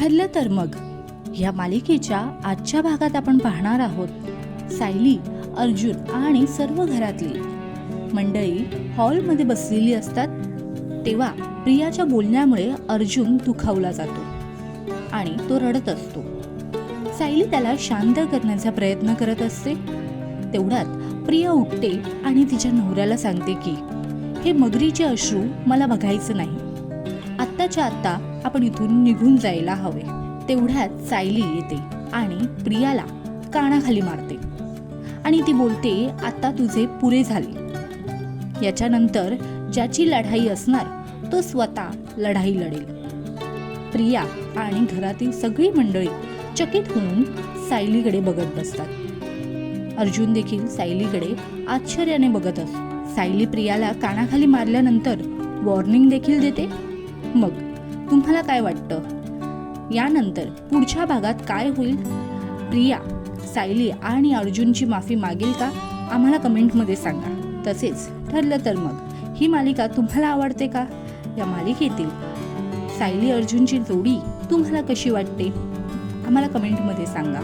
ठरलं तर मग. या मालिकेच्या आजच्या भागात आपण पाहणार आहोत सायली अर्जुन आणि सर्व घरातली. मंडळी हॉलमध्ये बसलेली असतात तेव्हा प्रियाच्या बोलण्यामुळे अर्जुन दुखावला जातो आणि तो रडत असतो. सायली त्याला शांत करण्याचा प्रयत्न करत असते. तेवढ्यात प्रिया उठते आणि तिच्या नवऱ्याला सांगते की हे मगरीचे अश्रू मला बघायचं नाही. आत्ताच्या आत्ता आपण इथून निघून जायला हवे. तेवढ्यात सायली येते आणि प्रियाला कानाखाली मारते. आणि ती बोलते आता तुझे पुरे झाले. याच्यानंतर ज्याची लढाई असणार तो स्वतः लढाई लढेल. प्रिया आणि घरातील सगळी मंडळी चकित होऊन सायलीकडे बघत बसतात. अर्जुन देखील सायलीकडे आश्चर्याने बघत असतो सायली प्रियाला कानाखाली मारल्यानंतर वॉर्निंग देखील देते. मग तुम्हाला काय वाटतं? यानंतर पुढच्या भागात काय होईल? प्रिया सायली आणि अर्जुनची माफी मागेल का? आम्हाला कमेंटमध्ये सांगा. तसेच ठरलं तर मग ही मालिका तुम्हाला आवडते का? या मालिकेतील सायली अर्जुनची जोडी तुम्हाला कशी वाटते? आम्हाला कमेंटमध्ये सांगा.